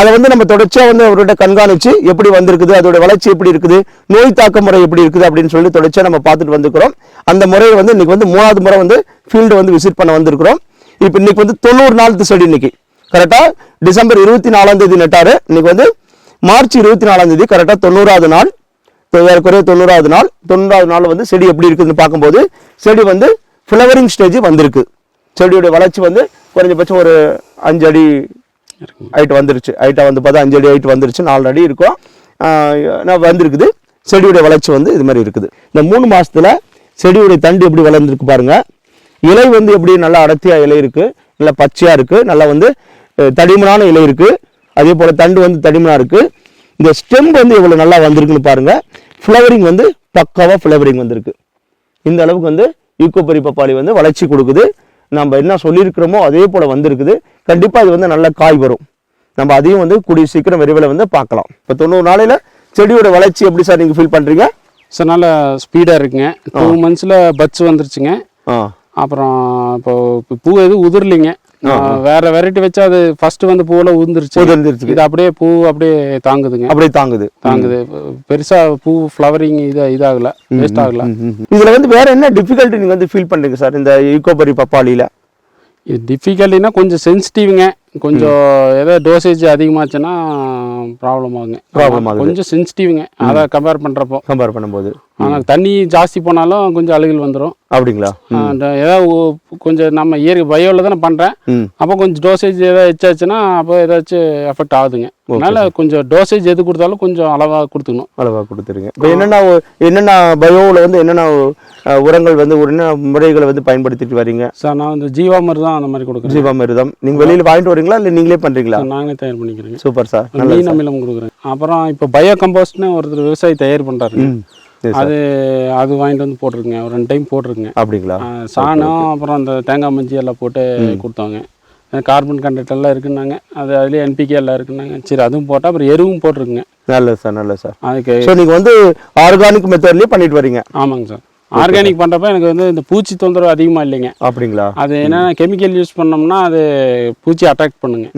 அதை வந்து நம்ம தொடர்ச்சியாக வந்து அவரோட கண்காணித்து எப்படி வந்திருக்குது அதோட வளர்ச்சி எப்படி இருக்குது நோய் தாக்க முறை எப்படி இருக்குது அப்படின்னு சொல்லி தொடர்ச்சியாக நம்ம பார்த்துட்டு வந்துக்கிறோம் அந்த முறையை வந்து இன்றைக்கி வந்து மூணாவது முறை வந்து ஃபீல்டு வந்து விசிட் பண்ண வந்திருக்கிறோம். இப்போ இன்னைக்கு வந்து தொண்ணூறு நாள் செடி இன்னைக்கு. கரெக்டாக டிசம்பர் இருபத்தி நாலாம் தேதி நட்டாரு. இன்னைக்கு வந்து மார்ச் இருபத்தி நாலாம் தேதி கரெக்டாக தொண்ணூறாவது நாள். வேறு ஏறக்குறைய தொண்ணூறாவது நாள். தொண்ணூறாவது நாள் வந்து செடி எப்படி இருக்குதுன்னு பார்க்கும்போது செடி வந்து ஃப்ளவரிங் ஸ்டேஜ் வந்திருக்கு. செடியோட வளர்ச்சி வந்து குறைஞ்சபட்சம் ஒரு அஞ்சு அடி ஹைட் வந்துருச்சு. ஹைட்டாக வந்து பார்த்தா அஞ்சு அடி ஹைட் வந்துருச்சு. நாலு அடி இருக்கும். நான் வந்திருக்குது. செடியோட வளர்ச்சி வந்து இது மாதிரி இருக்குது. இந்த மூணு மாசத்துல செடியோட தண்டு எப்படி வளர்ந்துருக்கு பாருங்க. இலை வந்து எப்படி நல்லா அடர்த்தியா இலை இருக்கு. நல்லா பச்சையா இருக்கு. நல்லா வந்து தடிமனான இலை இருக்கு. அதே போல தண்டு வந்து தடிமனா இருக்கு. இந்த ஸ்டெம் வந்து எவ்வளவு நல்லா வந்திருக்குன்னு பாருங்க. ஃப்ளவரிங் வந்து பக்காவா ஃப்ளவரிங் வந்திருக்கு. இந்த அளவுக்கு வந்து ஈக்கோபரி பப்பாளி வந்து வளர்ச்சி கொடுக்குது. நம்ம என்ன சொல்லியிருக்கிறோமோ அதே போல வந்திருக்குது. கண்டிப்பா இது வந்து நல்ல காய் வரும். நம்ம அதையும் வந்து கூடிய சீக்கிரம் விரைவில் வந்து பார்க்கலாம். இப்போ தொண்ணூறு நாளையில செடியோட வளர்ச்சி எப்படி சார் நீங்க ஃபீல் பண்றீங்க? சார் நல்லா ஸ்பீடாக இருக்குங்க. டூ மந்த்ஸில் பட்ஸ் வந்துருச்சுங்க. அப்புறம் இப்போ பூ எதுவும் உதிரலைங்க. வேற வெரைட்டி வச்சா அது ஃபர்ஸ்ட் வந்து பூவெல்லாம் உதிர்ந்துருச்சு. உதிர்ந்துருச்சு. இது அப்படியே பூ அப்படியே தாங்குதுங்க. அப்படியே தாங்குது. தாங்குது. பெருசா பூ ஃப்ளவரிங் இது இதாகல வேஸ்ட் ஆகல. இதுல வந்து வேற என்ன டிஃபிகல்ட்டி நீங்க வந்து ஃபீல் பண்றீங்க சார் இந்த ஈக்கோபரி பப்பாளியில? இது டிஃபிகல்ட்டினா கொஞ்சம் சென்சிட்டிவ்ங்க கொஞ்சம் ஏதோ டோசேஜ் அதிகமாச்சுன்னா ப்ராப்ளம் ஆகுங்க. Problem ஆகுது. கொஞ்சம் சென்சிட்டிவ்ங்க அதை கம்பேர் பண்றப்போ. கம்பேர் பண்ணும்போது. ஆனால் தண்ணி ஜாஸ்தி போனாலும் கொஞ்சம் அழுகல் வந்துடும் அப்படிங்களா? ஏதாவது கொஞ்சம் நம்ம இயற்கை பயோவில் தானே பண்ணுறேன் அப்போ கொஞ்சம் டோசேஜ் ஏதாவது எச்சாச்சுன்னா அப்போ ஏதாச்சும் எஃபெக்ட் ஆகுதுங்க. அதனால கொஞ்சம் டோசேஜ் எது கொடுத்தாலும் கொஞ்சம் அளவாக கொடுத்துக்கணும். அளவா கொடுத்துருங்க. இப்போ என்னென்ன என்னென்ன பயோவில் வந்து என்னென்ன உரங்கள் வந்து ஒரு என்ன முறைகளை வந்து பயன்படுத்திட்டு வரீங்க? சார் நான் வந்து ஜீவாமர் தான் அந்த மாதிரி கொடுக்குறேன். ஜீவாமிர்தம் நீங்க வெளியில வாங்கிட்டு வரீங்களா? இல்லை நீங்களே பண்றீங்களா? நாங்களே தயார் பண்ணிக்கிறேங்க. Super sir. மீன் அமிலம் கொடுக்குறேன். அப்புறம் இப்போ பயோ கம்போஸ்ட்னு ஒருத்தர் விவசாயி தயார் சார். அது அது வாங்கிட்டு வந்து போட்டிருக்குங்க. ஒரு ரெண்டு டைம் போட்டிருக்குங்க. அப்படிங்களா? சாணம் அப்புறம் அந்த தேங்காய் மஞ்சி எல்லாம் போட்டு கொடுத்தாங்க கார்பன் கண்டென்ட் எல்லாம் இருக்குன்னாங்க. அது அதுலேயே என்பிகே எல்லாம் இருக்குன்னாங்க. சரி அதுவும் போட்டால் அப்புறம் எருவும் போட்டிருக்குங்க. நல்லது சார் நல்லது சார். அதுக்கு ஸோ நீங்கள் வந்து ஆர்கானிக் மெத்தட்லேயே பண்ணிட்டு வரீங்க. ஆமாங்க சார். ஆர்கானிக் பண்ணுறப்ப எனக்கு வந்து இந்த பூச்சி தொந்தரவு அதிகமாக இல்லைங்க. அப்படிங்களா? அது என்னென்னா கெமிக்கல் யூஸ் பண்ணோம்னா அது பூச்சி அட்ராக்ட் பண்ணுங்க.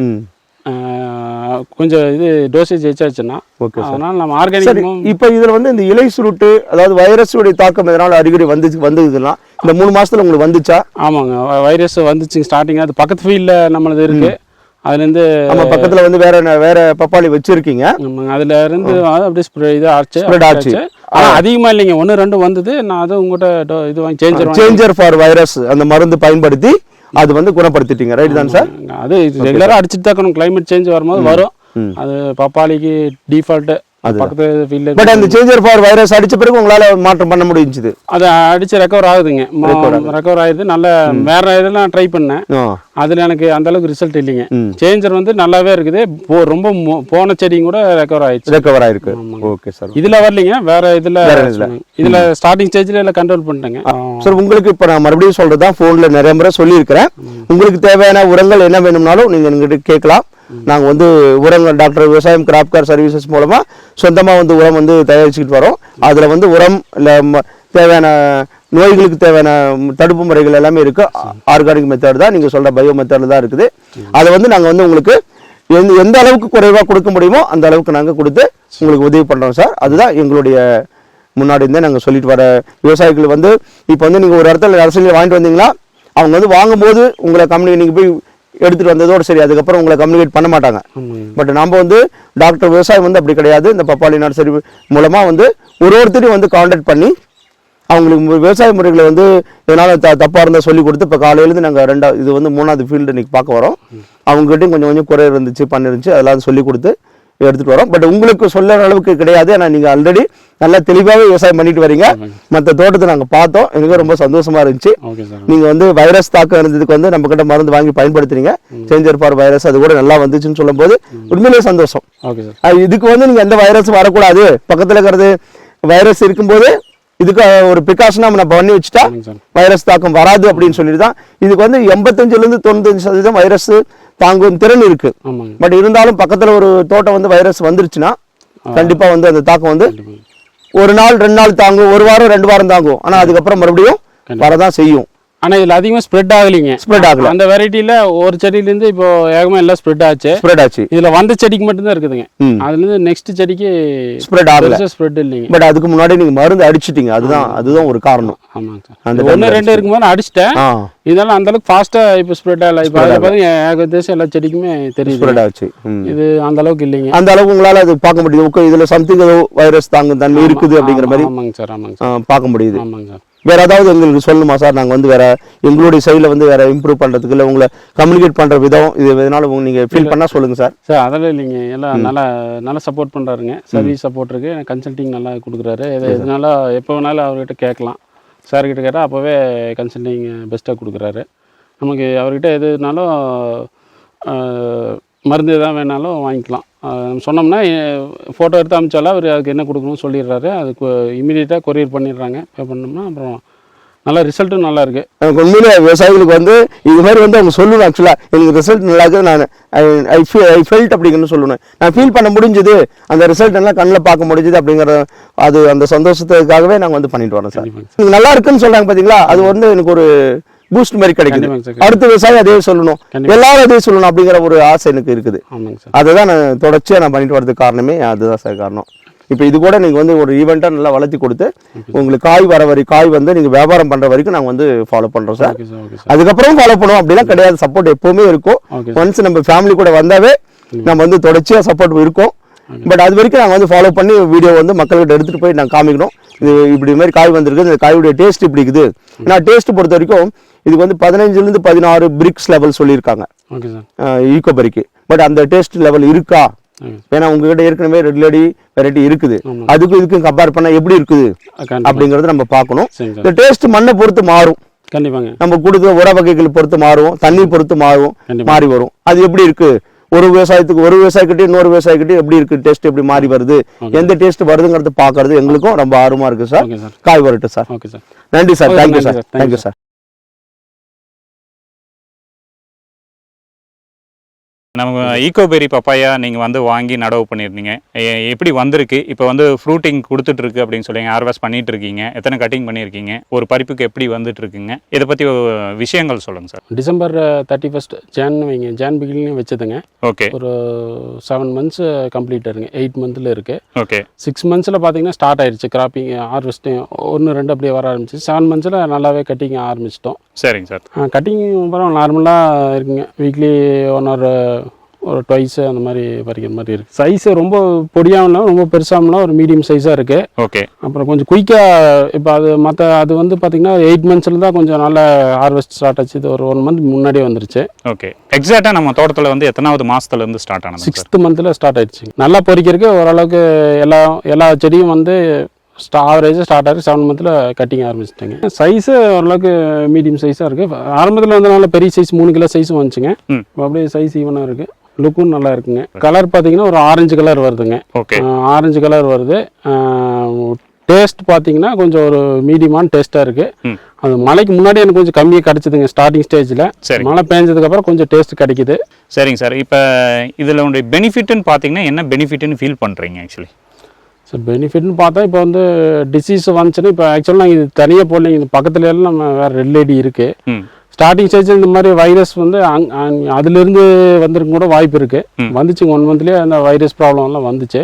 கொஞ்சம் இது டோசேஜ் வச்சாச்சுன்னா ஓகே அதனால் நம்ம சரி ஆர்கானிக் இப்போ இதுல வந்து இந்த இலை சுருட்டு அதாவது வைரஸுடைய தாக்கம் எதனால அறிகுறி வந்து வந்ததுன்னா இந்த மூணு மாசத்துல உங்களுக்கு வந்துச்சா? ஆமாங்க வைரஸ் வந்துச்சுங்க ஸ்டார்டிங் அது பக்கத்து ஃபீல்டில் நம்மளது இருக்கு. அதுலேருந்து நம்ம பக்கத்துல வந்து வேற வேற பப்பாளி வச்சிருக்கீங்க. அதுல இருந்து அப்படியே ஸ்ப்ரே இது ஆச்சு Spread ஆச்சு. ஆனால் அதிகமாக இல்லைங்க. ஒன்று ரெண்டு வந்தது. நான் அதை உங்கள்கிட்ட இது வாங்கி சேஞ்சர் சேஞ்சர் ஃபார் வைரஸ் அந்த மருந்து பயன்படுத்தி அது வந்து குணப்படுத்திட்டீங்க. ரைட் தான் சார்? அது ரெகுலராக அடிச்சுட்டு தான் கிளைமேட் சேஞ்ச் வரும்போது வரும். அது பப்பாளிக்கு டிஃபால்ட்டு பட் அந்த சேஞ்சர் ஃபார் வைரஸ் அடிச்ச பிறகு உங்களால மாற்றம் பண்ண முடிஞ்சுது. அது அடிச்சு ரெக்கவர் ஆகுதுங்க. ரெக்கவர் ஆகுது. நல்ல வேற இதெல்லாம் ட்ரை பண்ணேன். அதில் எனக்கு அந்த அளவுக்கு ரிசல்ட் இல்லைங்க. சேஞ்சர் வந்து நல்லாவே இருக்குது. போ- ரொம்ப போன செடியும் கூட ரெக்கவர் ஆயிடுச்சு. ரெக்கவர் ஆயிருக்கு. ஓகே சார் இதுல வரலைங்க. வேற இதுல இதுல. ஸ்டார்டிங் ஸ்டேஜ்ல எல்லாம் கண்ட்ரோல் பண்ணிட்டேங்க. சார் உங்களுக்கு இப்போ நான் மறுபடியும் சொல்றது? தான் ஃபோனில் நிறைய முறை சொல்லியிருக்கிறேன். உங்களுக்கு தேவையான உரங்கள் என்ன வேணும்னாலும் நீங்கள் எங்கிட்ட கேட்கலாம். நாங்கள் வந்து உரங்கள் டாக்டர் விவசாயம் கிராப் கார் சர்வீசஸ் மூலமாக சொந்தமாக வந்து உரம் வந்து தயாரிச்சுக்கிட்டு வரோம். அதில் வந்து உரம் இல்லை தேவையான நோய்களுக்கு தேவையான தடுப்பு முறைகள் எல்லாமே இருக்குது ஆர்கானிக் மெத்தட் தான் நீங்கள் சொல்கிற பயோ மெத்தடில் தான் இருக்குது. அதை வந்து நாங்கள் வந்து உங்களுக்கு எந்த எந்த அளவுக்கு குறைவாக கொடுக்க முடியுமோ அந்த அளவுக்கு நாங்கள் கொடுத்து உங்களுக்கு உதவி பண்ணுறோம் சார். அதுதான் எங்களுடைய முன்னாடி இருந்தே நாங்கள் சொல்லிட்டு வர விவசாயிகள் வந்து இப்போ வந்து நீங்கள் ஒரு இடத்துல அரசியல் வாங்கிட்டு வந்தீங்களா அவங்க வந்து வாங்கும்போது உங்களை கம்பெனி நீங்கள் போய் எடுத்துகிட்டு வந்ததோடு சரி அதுக்கப்புறம் உங்களை கம்யூனிகேட் பண்ண மாட்டாங்க. பட் நம்ம வந்து டாக்டர் விவசாயம் வந்து அப்படி கிடையாது. இந்த பப்பாளி நர்சரி மூலமாக வந்து ஒரு ஒருத்தரையும் வந்து காண்டாக்ட் பண்ணி அவங்களுக்கு விவசாய முறைகளை வந்து எதனால் த தப்பாக இருந்தால் சொல்லி கொடுத்து இப்போ காலையிலேருந்து நாங்கள் ரெண்டாவது இது வந்து மூணாவது ஃபீல்டு இன்னைக்கு பார்க்க வரோம். அவங்ககிட்டயும் கொஞ்சம் கொஞ்சம் குறை இருந்துச்சு பண்ணிருந்துச்சு அதெல்லாம் சொல்லி கொடுத்து எடுத்துகிட்டு வரோம். பட் உங்களுக்கு சொல்ல அளவுக்கு கிடையாது. ஏன்னா நீங்கள் ஆல்ரெடி நல்லா தெளிவாகவே விவசாயம் பண்ணிட்டு வரீங்க. மற்ற தோட்டத்தை நாங்கள் பார்த்தோம். எனக்கு ரொம்ப சந்தோஷமா இருந்துச்சு. Okay sir. நீங்க வந்து வைரஸ் தாக்கம் இருந்ததுக்கு வந்து நம்ம கிட்ட மருந்து வாங்கி பயன்படுத்துறீங்க. சேஞ்சர் ஃபார் வைரஸ் அது கூட நல்லா வந்துச்சுன்னு சொல்லும்போது உண்மையிலேயே சந்தோஷம். இதுக்கு வந்து நீங்க எந்த வைரஸ் வரக்கூடாது. பக்கத்துல இருக்கிறது வைரஸ் இருக்கும்போது இதுக்கு ஒரு ப்ரிகாஷனா நம்ம பண்ணி வச்சுட்டா வைரஸ் தாக்கம் வராது அப்படின்னு சொல்லிட்டு தான் இதுக்கு வந்து எண்பத்தஞ்சுல இருந்து தொண்ணூத்தஞ்சு சதவீதம் வைரஸ் தாங்கும் திறன் இருக்கு. பட் இருந்தாலும் பக்கத்துல ஒரு தோட்டம் வந்து வைரஸ் வந்துருச்சுன்னா கண்டிப்பா வந்து அந்த தாக்கம் வந்து ஒரு நாள் ரெண்டு நாள் தாங்கும் ஒரு வாரம் ரெண்டு வாரம் தாங்கும். ஆனா அதுக்கப்புறம் மறுபடியும் வரதான் செய்யும். ஆனா இதுல அதிகமா ஸ்ப்ரெட் ஆகலைங்க. ஸ்ப்ரெட் ஆகல. அந்த வெரைட்டில ஒரு செடியில இருந்து இப்போ ஏகமா எல்லாம் ஸ்ப்ரெட் ஆச்சு. ஸ்ப்ரெட் ஆச்சு. இதுல வந்த செடிக்கு மட்டும்தான் இருக்குதுங்க. அதுல இருந்து நெக்ஸ்ட் செடிக்கு ஸ்ப்ரெட் ஆகல. ஸ்ப்ரெட் இல்லைங்க. பட் அதுக்கு முன்னாடி நீங்க மருந்து அடிச்சிட்டீங்க. அதுதான் அதுதான் ஒரு காரணம். ஆமாங்க அந்த சார் ஒன்று ரெண்டு இருக்கும்போது அடிச்சிட்டேன். ஆ. இதெல்லாம் அந்த அளவுக்கு ஃபாஸ்டா இப்போ ஸ்ப்ரெட் ஆகல. இப்போ அதில் பார்த்தீங்கன்னா ஏகதேசம் எல்லா செடிக்குமே தெரியுது. ஸ்ப்ரெட் ஆச்சு. இது அந்த அளவுக்கு இல்லைங்க. அந்த அளவுக்கு உங்களால அது பார்க்க முடியுது. இதுல சம்திங் ஏதோ வைரஸ் தாங்கும் தன்மை இருக்குது அப்படிங்கிற மாதிரி ஆமாங்க சார் ஆமாங்க சார். பார்க்க முடியுது. ஆமாங்க சார். வேற ஏதாவது எங்களுக்கு சொல்லணுமா சார்? நாங்க வந்து வேற எங்களுடைய சைடுல வந்து வேற இம்ப்ரூவ் பண்றதுக்கு இல்ல உங்களை கம்யூனிகேட் பண்ற விதம் இது எதனால உங்க- நீங்க ஃபீல் பண்ணா சொல்லுங்க சார். சார் அதெல்லாம் இல்லைங்க எல்லாம் நல்லா நல்லா சப்போர்ட் பண்ணுறாருங்க சர்வீஸ் சப்போர்ட் இருக்கு. எனக்கு கன்சல்டிங் நல்லா கொடுக்குறாரு. எது எதுனால எப்போ வேணாலும் அவர்கிட்ட கேட்கலாம். சார் கிட்ட கேட்டால் அப்போவே கன்சல்டிங் பெஸ்ட்டாக கொடுக்குறாரு. நமக்கு அவர்கிட்ட எதுனாலும் மருந்து எதாவது வேணாலும் வாங்கிக்கலாம். சொன்னோம்னா ஃபோட்டோ எடுத்து அமிச்சாலும் அவர் அதுக்கு என்ன கொடுக்கணும்னு சொல்லிடுறாரு. அதுக்கு இமீடியட்டாக கொரியர் பண்ணிடுறாங்க. பே பண்ணோம்னா அப்புறம் நல்லா ரிசல்ட்டும் நல்லா இருக்கு. எனக்கு உண்மையிலே விவசாயிகளுக்கு வந்து இது மாதிரி வந்து அவங்க சொல்லணும் ஆக்சுவலாக எனக்கு ரிசல்ட் நல்லா இருக்குது நான் ஐ ஐ ஃபெல்ட் அப்படிங்கன்னு சொல்லணும். நான் ஃபீல் பண்ண முடிஞ்சது. அந்த ரிசல்ட் எல்லாம் கண்ணில் பார்க்க முடிஞ்சது அப்படிங்கிற அது அந்த சந்தோஷத்துக்காகவே நாங்கள் வந்து பண்ணிட்டு வரோம் சார். நல்லா இருக்குன்னு சொல்றாங்க பாத்தீங்களா? அது வந்து எனக்கு ஒரு பூஸ்ட் மாதிரி கிடைக்குது. அடுத்த விவசாயி அதே சொல்லணும். எல்லாரும் அதே சொல்லணும் அப்படிங்கிற ஒரு ஆசை எனக்கு இருக்குது. அதுதான் நான் தொடர்ச்சியாக நான் பண்ணிட்டு வரதுக்கு காரணமே அதுதான் சார் காரணம். இப்போ இது கூட நீங்கள் வந்து ஒரு ஈவெண்ட்டாக நல்லா வளர்த்தி கொடுத்து உங்களுக்கு காய் வர வரை காய் வந்து நீங்கள் வியாபாரம் பண்ணுற வரைக்கும் நாங்கள் வந்து ஃபாலோ பண்ணுறோம் சார். அதுக்கப்புறம் ஃபாலோ பண்ணுவோம். அப்படிலாம் கிடையாது. சப்போர்ட் எப்பவுமே இருக்கும். ஒன்ஸ் நம்ம ஃபேமிலி கூட வந்தாவே நம்ம வந்து தொடர்ச்சியாக சப்போர்ட் இருக்கும். பட் அது வரைக்கும் நாங்கள் வந்து ஃபாலோ பண்ணி வீடியோ வந்து மக்கள்கிட்ட எடுத்துகிட்டு போய் நாங்கள் காமிக்கணும். இது இப்படி மாதிரி காய் வந்திருக்கு. இந்த காயுடைய டேஸ்ட் இப்படி இருக்குது. நான் டேஸ்ட் பொறுத்த வரைக்கும் இதுக்கு வந்து பதினஞ்சுலேருந்து பதினாறு பிரிக்ஸ் லெவல் சொல்லியிருக்காங்க. ஈக்கோபரிக்கு பட் அந்த டேஸ்ட் லெவல் இருக்கா? ஏன்னா உங்ககிட்ட ஏற்கனவே ரெட் லேடி வெரைட்டி இருக்குது. அதுக்கும் இதுக்கும் கம்பேர் பண்ணா எப்படி இருக்குது? அப்படிங்கறத நம்ம பார்க்கணும். இந்த டேஸ்ட் மண்ணை பொறுத்து மாறும். கண்டிப்பாங்க. நம்ம கொடுக்குற உர வகைகள் பொறுத்து மாறும். தண்ணி பொறுத்து மாறும். மாறி வரும். அது எப்படி இருக்கு? ஒரு விவசாயத்துக்கு ஒரு விவசாயிக்கிட்டே இன்னொரு விவசாயிக்கிட்டே எப்படி இருக்கு டேஸ்ட் எப்படி மாறி வருது? எந்த டேஸ்ட் வருதுங்கிறது பார்க்கறது எங்களுக்கும் ரொம்ப ஆர்வமா இருக்கு சார் காய் வரட்டும் சார் நன்றி sir thank you sir thank you sir நம்ம ஈகோபெரி பப்பாயா நீங்கள் வந்து வாங்கி நடவு பண்ணியிருந்தீங்க. எப்படி வந்திருக்கு? இப்போ வந்து ஃப்ரூட்டிங் கொடுத்துட்டு இருக்கு அப்படின்னு சொல்லி ஹார்வெஸ்ட் பண்ணிட்டு இருக்கீங்க எத்தனை கட்டிங் பண்ணியிருக்கீங்க? ஒரு பறிப்புக்கு எப்படி வந்துட்டு இருக்குங்க இதை பற்றி விஷயங்கள் சொல்லுங்கள் sir. December thirty first Jan வைங்க ஜான் பிகினிங் வச்சதுங்க. ஓகே. ஒரு செவன் மந்த்ஸ் கம்ப்ளீட் ஆயிருங்க. எயிட் மந்த்தில் இருக்குது ஓகே. சிக்ஸ் மந்த்ஸில் பார்த்தீங்கன்னா ஸ்டார்ட் ஆயிடுச்சு கிராப்பிங் ஹார்வெஸ்டிங் ஒன்று ரெண்டு அப்படியே வர ஆரம்பிச்சு. செவன் மந்த்ஸில் நல்லாவே கட்டிங் ஆரம்பிச்சிட்டோம். சரிங்க சார். கட்டிங் அப்புறம் நார்மலாக இருக்குங்க. வீக்லி ஒன் ஆர் ஒரு ட்வைஸ் அந்த மாதிரி பறிக்கிற மாதிரி இருக்குது சைஸு ரொம்ப பொடியாகனா ரொம்ப பெருசாகனா ஒரு மீடியம் சைஸாக இருக்குது ஓகே அப்புறம் கொஞ்சம் குயிக்காக இப்போ அது மற்ற அது வந்து பார்த்திங்கன்னா எயிட் மந்த்ஸில் தான் கொஞ்சம் நல்ல ஹார்வெஸ்ட் ஸ்டார்ட் ஆச்சு. இது ஒரு ஒன் மந்த் முன்னாடியே வந்துருச்சு. ஓகே எக்ஸாக்டாக நம்ம தோட்டத்தில் வந்து எத்தனாவது மாசத்துல இருந்து ஸ்டார்ட் ஆனது சார் சிக்ஸ்த் மந்தில் ஸ்டார்ட் ஆயிடுச்சு நல்லா பொறிக்கிறதுக்கு ஓரளவுக்கு எல்லா எல்லா செடியும் வந்து ஸ்டா ஆவரேஜாக ஸ்டார்ட் ஆகி செவன் மந்தில் கட்டிங் ஆரம்பிச்சிட்டாங்க. சைஸு ஓரளவுக்கு மீடியம் சைஸாக இருக்குது ஆரம்பத்தில் வந்து நல்ல பெரிய சைஸ் மூணு கிலோ சைஸும் வந்துச்சுங்க. அப்படியே சைஸ் ஈவனாக இருக்குது லுக்கும் நல்லா இருக்குங்க. கலர் பார்த்தீங்கன்னா ஒரு ஆரஞ்சு கலர் வருதுங்க. ஓகே ஆரஞ்சு கலர் வருது. டேஸ்ட் பார்த்தீங்கன்னா கொஞ்சம் ஒரு மீடியமான டேஸ்ட்டாக இருக்குது. அது மழைக்கு முன்னாடி எனக்கு கொஞ்சம் கம்மியாக கிடச்சிதுங்க ஸ்டார்டிங் ஸ்டேஜில் சரி மழை பெஞ்சதுக்கப்புறம் கொஞ்சம் டேஸ்ட் கிடைக்குது. சரிங்க சார். இப்போ இதில் உடைய பெனிஃபிட்னு பார்த்தீங்கன்னா என்ன பெனிஃபிட்னு ஃபீல் பண்ணுறீங்க ஆக்சுவலி ஸோ பெனிஃபிட்னு பார்த்தா இப்போ வந்து டிசீஸ் வந்துச்சுன்னா இப்போ ஆக்சுவலாக இது தனியாக போடலைங்க. இது பக்கத்துல எல்லாம் நம்ம வேறு ரெட் லேடி இருக்குது ஸ்டார்டிங் ஸ்டேஜ் இந்த மாதிரி வைரஸ் வந்து அதிலிருந்து வந்திருக்கும் கூட வாய்ப்பு இருக்குது வந்துச்சு ஒன் மந்த்லேயே அந்த வைரஸ் ப்ராப்ளம்லாம் வந்துச்சு.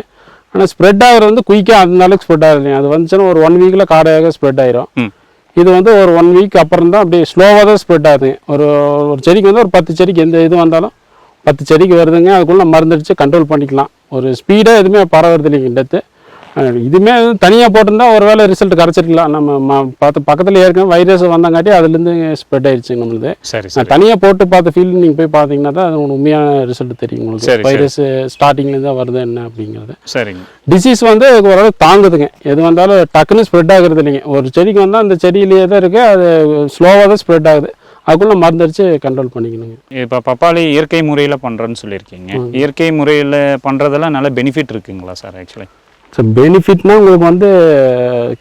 ஆனால் ஸ்ப்ரெட் ஆகிறது வந்து குயிக்காக அந்த அளவுக்கு ஸ்ப்ரெட் ஆகுது அது வந்துச்சுன்னா ஒரு ஒன் வீக்கில் காடையாக ஸ்ப்ரெட் ஆயிரும். இது வந்து ஒரு ஒன் வீக் அப்புறம் தான் அப்படியே ஸ்லோவாக தான் ஸ்ப்ரெட் ஆகுது. ஒரு ஒரு செடிக்கு வந்து ஒரு பத்து செடிக்கு எந்த இது வந்தாலும் பத்து செடிக்கு வருதுங்க அதுக்குள்ள மருந்தடிச்சு கண்ட்ரோல் பண்ணிக்கலாம். ஒரு ஸ்பீடாக எதுவுமே பரவுறது இல்லைங்க டெத்து இதுவுமே தனியாக போட்டிருந்தா ஒரு வேளை ரிசல்ட் கிடச்சிருக்கலாம் நம்ம பார்த்து பக்கத்தில் ஏற்கனவே வைரஸ் வந்தங்காட்டி அதுலேருந்து ஸ்ப்ரெட் ஆயிடுச்சு நம்மளுது. சரி நான் சரி தனியாக போட்டு பார்த்த ஃபீல்டு நீங்கள் போய் பார்த்தீங்கன்னா தான் அது உண்மையான ரிசல்ட் தெரியும் உங்களுக்கு. வைரஸ் ஸ்டார்டிங்லேருந்து தான் வருது என்ன அப்படிங்கிறது. சரிங்க. டிசீஸ் வந்து ஓரளவுக்கு தாங்குதுங்க. எது வந்தாலும் டக்குன்னு ஸ்ப்ரெட் ஆகுறது இல்லைங்க. ஒரு செடிக்கு வந்தால் அந்த செடியிலேயே தான் இருக்குது அது ஸ்லோவாக தான் ஸ்ப்ரெட் ஆகுது. அதுக்குள்ளே மருந்தடிச்சு கண்ட்ரோல் பண்ணிக்கணுங்க. இப்போ பப்பாளி இயற்கை முறையில் பண்ணுறேன்னு சொல்லியிருக்கீங்க. இயற்கை முறையில் பண்ணுறதெல்லாம் நல்ல பெனிஃபிட் இருக்குங்களா சார் ஆக்சுவலி ஸோ பெனிஃபிட்னா உங்களுக்கு வந்து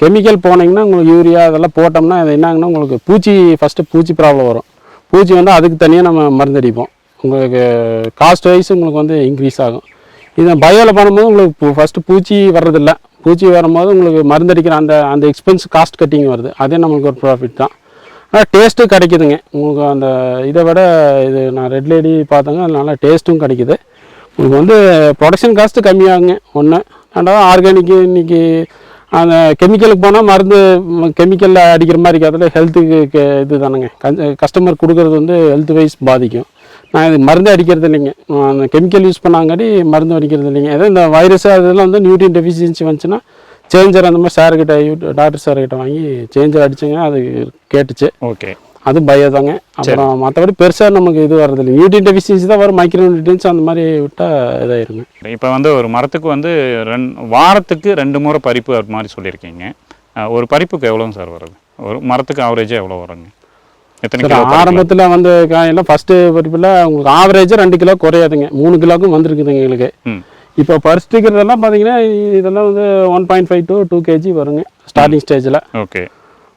கெமிக்கல் போனீங்கன்னா உங்களுக்கு யூரியா அதெல்லாம் போட்டோம்னா அது என்னாங்கன்னா உங்களுக்கு பூச்சி ஃபஸ்ட்டு பூச்சி ப்ராப்ளம் வரும். பூச்சி வந்து அதுக்கு தனியாக நம்ம மருந்தடிப்போம் உங்களுக்கு காஸ்ட் வைஸ் உங்களுக்கு வந்து இன்க்ரீஸ் ஆகும். இது பயோவில் பண்ணும்போது உங்களுக்கு ஃபஸ்ட்டு பூச்சி வர்றதில்ல. பூச்சி வரும்போது உங்களுக்கு மருந்தடிக்கிற அந்த அந்த எக்ஸ்பென்ஸ் காஸ்ட் கட்டிங் வருது. அதே நம்மளுக்கு ஒரு ப்ராஃபிட் தான். ஆனால் டேஸ்ட்டும் கிடைக்குதுங்க. உங்களுக்கு அந்த இதை விட இது நான் ரெட் லேடி பார்த்தேங்க அது நல்லா டேஸ்ட்டும் கிடைக்குது. உங்களுக்கு வந்து ப்ரொடக்ஷன் காஸ்ட்டு கம்மியாகுங்க. ஒன்று ரெண்டாவது ஆர்கானிக்கு இன்னைக்கு அந்த கெமிக்கலுக்கு போனால் மருந்து கெமிக்கலில் அடிக்கிற மாதிரி அதில் ஹெல்த்துக்கு இது தானுங்க கஸ்டமர் கொடுக்குறது வந்து ஹெல்த் வைஸ் பாதிக்கும். நான் இது மருந்து அடிக்கிறது இல்லைங்க. அந்த கெமிக்கல் யூஸ் பண்ணாங்காட்டி மருந்து அடிக்கிறது இல்லைங்க. ஏதோ இந்த வைரஸ் அதெல்லாம் வந்து நியூட்ரியன் டெஃபிஷியன்சி வந்துச்சுன்னா சேஞ்சர் அந்த மாதிரி சார்கிட்ட டாக்டர் சார்கிட்ட வாங்கி சேஞ்சர் அடிச்சுங்க அது கேட்டுச்சு. ஓகே அது பயோ தாங்க அப்புறம் மற்றபடி பெருசாக நமக்கு இது வர்றதில்லை. நியூட்ரியன் டெஃபிஷியன்சி தான் வரும். மைக்ரோ நியூட்ரியன்ஸ் அந்த மாதிரி விட்டால் இதாயிருங்க. இப்போ வந்து ஒரு மரத்துக்கு வந்து ரெண் வாரத்துக்கு ரெண்டு முறை பறிப்பு அது மாதிரி சொல்லியிருக்கீங்க. ஒரு பறிப்புக்கு எவ்வளோங்க சார் வருது ஒரு மரத்துக்கு ஆவரேஜாக எவ்வளோ வருங்க? ஆரம்பத்தில் வந்து காயெல்லாம் ஃபஸ்ட்டு பறிப்பில் உங்களுக்கு ஆவரேஜாக ரெண்டு கிலோ குறையாதுங்க. மூணு கிலோக்கும் வந்திருக்குதுங்க எங்களுக்கு. இப்போ பறிச்சுக்கிறதெல்லாம் பார்த்தீங்கன்னா இதெல்லாம் வந்து one point five to two KG வருங்க. ஸ்டார்டிங் ஸ்டேஜில் ஓகே.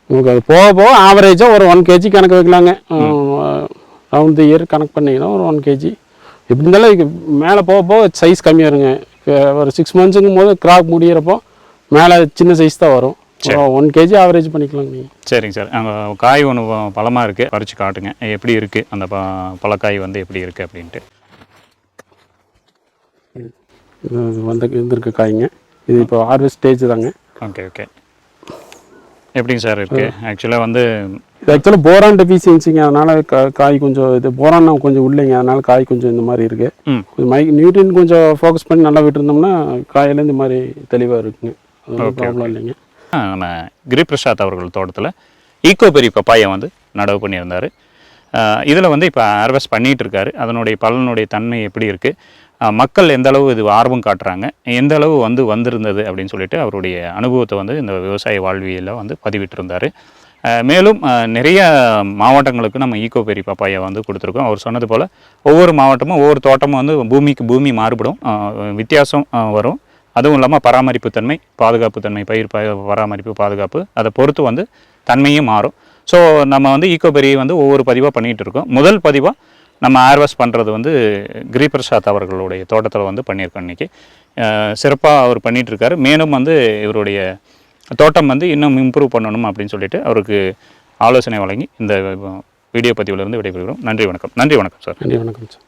உங்களுக்கு அது போக போக ஆவரேஜாக ஒரு ஒன் கேஜி கணக்கு வைக்கலாங்க. ரவுண்ட் தி இயர் கணக்கு பண்ணிங்கன்னா ஒரு ஒன் கேஜி எப்படி இருந்தாலும் இது மேலே போக போக சைஸ் கம்மியாருங்க ஒரு சிக்ஸ் மந்த்ஸுங்கும் போது கிராப் முடியிறப்போ மேலே சின்ன சைஸ் தான் வரும். ஒன் கேஜி ஆவரேஜ் பண்ணிக்கலாங்க நீங்கள் சரிங்க சார். அங்கே காய் ஒன்று பழமாக இருக்குது பறித்து காட்டுங்க. எப்படி இருக்குது அந்த ப பழக்காய் வந்து எப்படி இருக்குது அப்படின்ட்டு. இது வந்து இருந்திருக்க காய்ங்க. இது இப்போ ஹார்வெஸ்ட் ஸ்டேஜ் தாங்க. ஓகே ஓகே எப்படிங்க சார் இருக்குது ஆக்சுவலாக வந்து இது ஆக்சுவலாக போரான் டெஃபிஷியன்சிங்க அதனால காய் கொஞ்சம் இது போரான் கொஞ்சம் இல்லைங்க அதனால காய் கொஞ்சம் இந்த மாதிரி இருக்கு. கொஞ்சம் மை நியூட்ரியன் கொஞ்சம் ஃபோக்கஸ் பண்ணி நல்லா விட்டுருந்தோம்னா காயில இந்த மாதிரி தெளிவாக இருக்குங்க. அது ப்ராப்ளம் இல்லைங்க. நம்ம கிரி பிரசாத் அவர்கள் தோட்டத்தில் ஈக்கோபெரி பப்பாயை வந்து நடவு பண்ணியிருந்தார். இதில் வந்து இப்போ ஹார்வெஸ்ட் பண்ணிகிட்டு இருக்காரு. அதனுடைய பலனுடைய தன்மை எப்படி இருக்குது மக்கள் எந்த அளவு இது ஆர்வம் காட்டுறாங்க எந்த அளவு வந்து வந்திருந்தது அப்படின்னு சொல்லிட்டு அவருடைய அனுபவத்தை வந்து இந்த விவசாய வாழ்வியலில் வந்து பதிவிட்டிருந்தார். மேலும் நிறைய மாவட்டங்களுக்கு நம்ம ஈக்கோபெரி பப்பாயை வந்து கொடுத்துருக்கோம். அவர் சொன்னது போல் ஒவ்வொரு மாவட்டமும் ஒவ்வொரு தோட்டமும் வந்து பூமிக்கு பூமி மாறுபடும் வித்தியாசம் வரும். அதுவும் இல்லாமல் பராமரிப்பு தன்மை பாதுகாப்பு தன்மை பயிர் ப- பராமரிப்பு பாதுகாப்பு அதை பொறுத்து வந்து தன்மையும் மாறும். ஸோ நம்ம வந்து ஈக்கோபெரி வந்து ஒவ்வொரு பதிவாக பண்ணிகிட்டு இருக்கோம். முதல் பதிவாக நம்ம ஆர்வஸ் பண்ணுறது வந்து கிரிபிரசாத் அவர்களுடைய தோட்டத்தில் வந்து பண்ணியிருக்கோம் இன்றைக்கி சிறப்பாக அவர் பண்ணிகிட்ருக்காரு மேலும் வந்து இவருடைய தோட்டம் வந்து இன்னும் இம்ப்ரூவ் பண்ணணும் அப்படின்னு சொல்லிட்டு அவருக்கு ஆலோசனை வழங்கி இந்த வீடியோ பதிவிலிருந்து விடைபெறுகிறோம். நன்றி வணக்கம். நன்றி வணக்கம் சார். நன்றி வணக்கம் சார்.